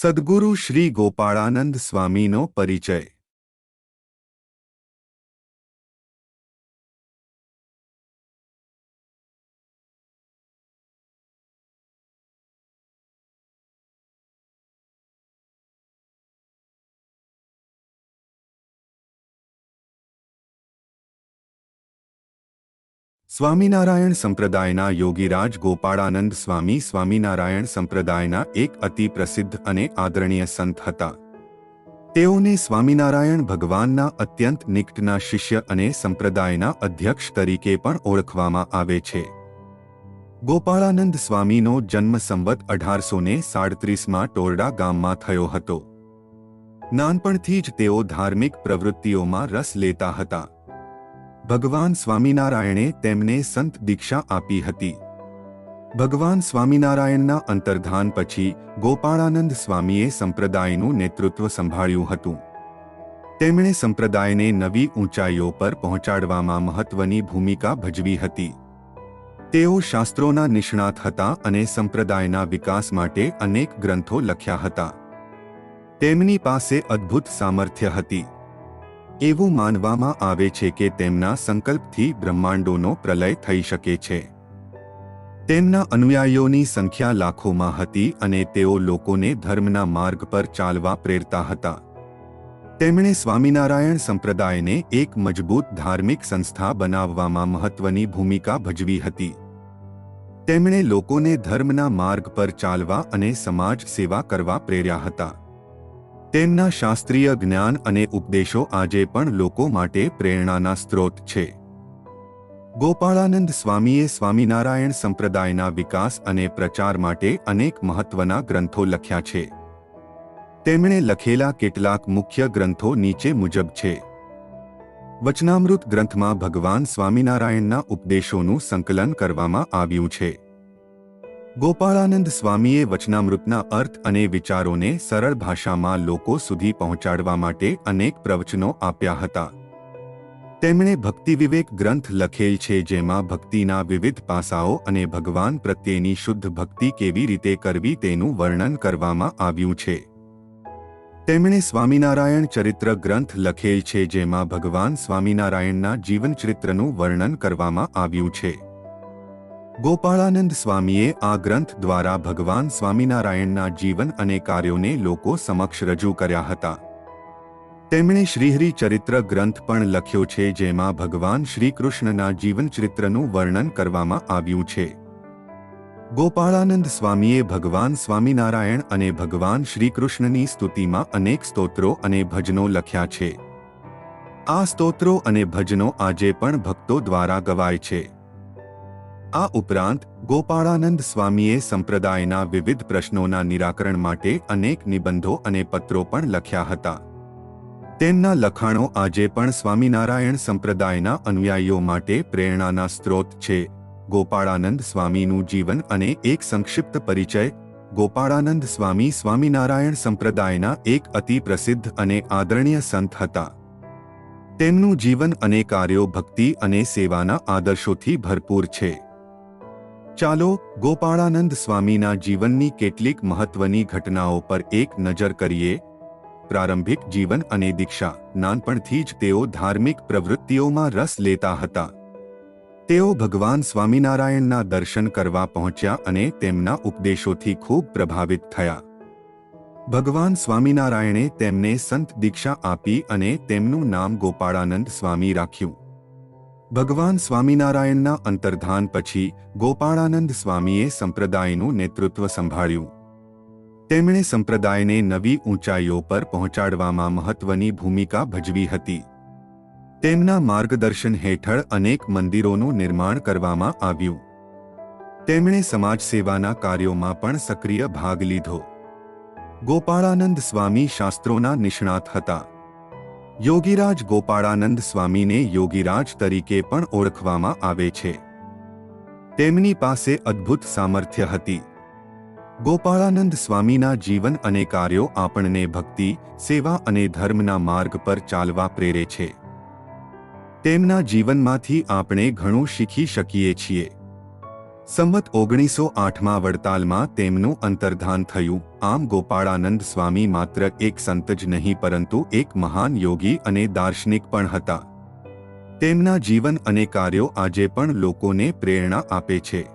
સદગુરુ શ્રી ગોપાળાનંદ સ્વામીનો પરિચય. સ્વામિનારાયણ સંપ્રદાયના યોગીરાજ ગોપાળાનંદ સ્વામી સ્વામિનારાયણ સંપ્રદાયના એક અતિ પ્રસિદ્ધ અને આદરણીય સંત હતા. તેઓને સ્વામિનારાયણ ભગવાનના અત્યંત નિકટના શિષ્ય અને સંપ્રદાયના અધ્યક્ષ તરીકે પણ ઓળખવામાં આવે છે. ગોપાળાનંદ સ્વામીનો જન્મ સંવત અઢારસો ને સાડત્રીસમાં ટોરડા ગામમાં થયો હતો. નાનપણથી જ તેઓ ધાર્મિક પ્રવૃત્તિઓમાં રસ લેતા હતા. ભગવાન સ્વામિનારાયણે તેમને સંત દીક્ષા આપી હતી. ભગવાન સ્વામિનારાયણના અંતર્ધાન પછી ગોપાળાનંદ સ્વામીએ સંપ્રદાયનું નેતૃત્વ સંભાળ્યું હતું. તેમણે સંપ્રદાયને નવી ઊંચાઈઓ પર પહોંચાડવામાં મહત્વની ભૂમિકા ભજવી હતી. તેઓ શાસ્ત્રોના નિષ્ણાત હતા અને સંપ્રદાયના વિકાસ માટે અનેક ગ્રંથો લખ્યા હતા. તેમની પાસે અદ્ભુત સામર્થ્ય હતી. એવું માનવામાં આવે છે કે તેમના સંકલ્પથી બ્રહ્માંડોનો પ્રલય થઈ શકે છે. તેમના અનુયાયીઓની સંખ્યા લાખોમાં હતી અને તેઓ લોકોને ધર્મના માર્ગ પર ચાલવા પ્રેરતા હતા. તેમણે સ્વામિનારાયણ સંપ્રદાયને એક મજબૂત ધાર્મિક સંસ્થા બનાવવામાં મહત્વની ભૂમિકા ભજવી હતી. તેમણે લોકોને ધર્મના માર્ગ પર ચાલવા અને સમાજ સેવા કરવા પ્રેર્યા હતા. તેમના શાસ્ત્રીય જ્ઞાન અને ઉપદેશો આજે પણ લોકો માટે પ્રેરણાના સ્ત્રોત છે. ગોપાળાનંદ સ્વામીએ સ્વામિનારાયણ સંપ્રદાયના વિકાસ અને પ્રચાર માટે અનેક મહત્વના ગ્રંથો લખ્યા છે. તેમણે લખેલા કેટલાક મુખ્ય ગ્રંથો નીચે મુજબ છે. વચનામૃત ગ્રંથમાં ભગવાન સ્વામિનારાયણના ઉપદેશોનું સંકલન કરવામાં આવ્યું છે. ગોપાળાનંદ સ્વામીએ વચનામૃતના અર્થ અને વિચારોને સરળ ભાષામાં લોકો સુધી પહોંચાડવા માટે અનેક પ્રવચનો આપ્યા હતા. તેમણે ભક્તિવિવેક ગ્રંથ લખેલ છે જેમાં ભક્તિના વિવિધ પાસાઓ અને ભગવાન પ્રત્યેની શુદ્ધ ભક્તિ કેવી રીતે કરવી તેનું વર્ણન કરવામાં આવ્યું છે. તેમણે સ્વામિનારાયણ ચરિત્ર ગ્રંથ લખેલ છે જેમાં ભગવાન સ્વામિનારાયણના જીવનચરિત્રનું વર્ણન કરવામાં આવ્યું છે. ગોપાળાનંદ સ્વામીએ આ ગ્રંથ દ્વારા ભગવાન સ્વામિનારાયણના જીવન અને કાર્યોને લોકો સમક્ષ રજૂ કર્યા હતા. તેમણે શ્રીહરિ ચરિત્ર ગ્રંથ પણ લખ્યો છે જેમાં ભગવાન શ્રીકૃષ્ણના જીવનચરિત્રનું વર્ણન કરવામાં આવ્યું છે. ગોપાળાનંદ સ્વામીએ ભગવાન સ્વામિનારાયણ અને ભગવાન શ્રીકૃષ્ણની સ્તુતિમાં અનેક સ્તોત્રો અને ભજનો લખ્યા છે. આ સ્તોત્રો અને ભજનો આજે પણ ભક્તો દ્વારા ગવાય છે. આ ઉપરાંત, ગોપાળાનંદ સ્વામીએ સંપ્રદાયના વિવિધ પ્રશ્નોના નિરાકરણ માટે અનેક નિબંધો અને પત્રો પણ લખ્યા હતા. તેમના લખાણો આજે પણ સ્વામિનારાયણ સંપ્રદાયના અનુયાયીઓ માટે પ્રેરણાના સ્ત્રોત છે. ગોપાળાનંદ સ્વામીનું જીવન અને એક સંક્ષિપ્ત પરિચય, ગોપાળાનંદ સ્વામી સ્વામિનારાયણ સંપ્રદાયના એક અતિ પ્રસિદ્ધ અને આદરણીય સંત હતા. તેમનું જીવન અને કાર્યો ભક્તિ અને સેવાના આદર્શોથી ભરપૂર છે. ચાલો, ગોપાળાનંદ સ્વામીના જીવનની કેટલીક મહત્વની ઘટનાઓ પર એક નજર કરીએ. પ્રારંભિક જીવન અને દીક્ષા, નાનપણથી જ તેઓ ધાર્મિક પ્રવૃત્તિઓમાં રસ લેતા હતા. તેઓ ભગવાન સ્વામિનારાયણના દર્શન કરવા પહોંચ્યા અને તેમના ઉપદેશોથી ખૂબ પ્રભાવિત થયા. ભગવાન સ્વામિનારાયણે તેમને સંત દીક્ષા આપી અને તેમનું નામ ગોપાળાનંદ સ્વામી રાખ્યું. ભગવાન સ્વામિનારાયણના અંતર્ધાન પછી ગોપાળાનંદ સ્વામીએ સંપ્રદાયનું નેતૃત્વ સંભાળ્યું. તેમણે સંપ્રદાયને નવી ઊંચાઈઓ પર પહોંચાડવામાં મહત્વની ભૂમિકા ભજવી હતી. તેમના માર્ગદર્શન હેઠળ અનેક મંદિરોનું નિર્માણ કરવામાં આવ્યું. તેમણે સમાજ સેવાના કાર્યોમાં પણ સક્રિય ભાગ લીધો. ગોપાળાનંદ સ્વામી શાસ્ત્રોના નિષ્ણાત હતા. યોગીરાજ ગોપાળાનંદ સ્વામીને યોગીરાજ તરીકે પણ ઓળખવામાં આવે છે. તેમની પાસે અદ્ભુત સામર્થ્ય હતી. ગોપાળાનંદ સ્વામીના જીવન અને કાર્યો આપણને ભક્તિ, સેવા અને ધર્મના માર્ગ પર ચાલવા પ્રેરે છે. તેમના જીવનમાંથી આપણે ઘણું શીખી શકીએ છીએ. સંમત ઓગણીસો આઠમાં વડતાલમાં તેમનું અંતર્ધાન થયું. આમ ગોપાળાનંદ સ્વામી માત્ર એક સંત જ નહીં, પરંતુ એક મહાન યોગી અને દાર્શનિક પણ હતા. તેમના જીવન અને કાર્યો આજે પણ લોકોને પ્રેરણા આપે છે.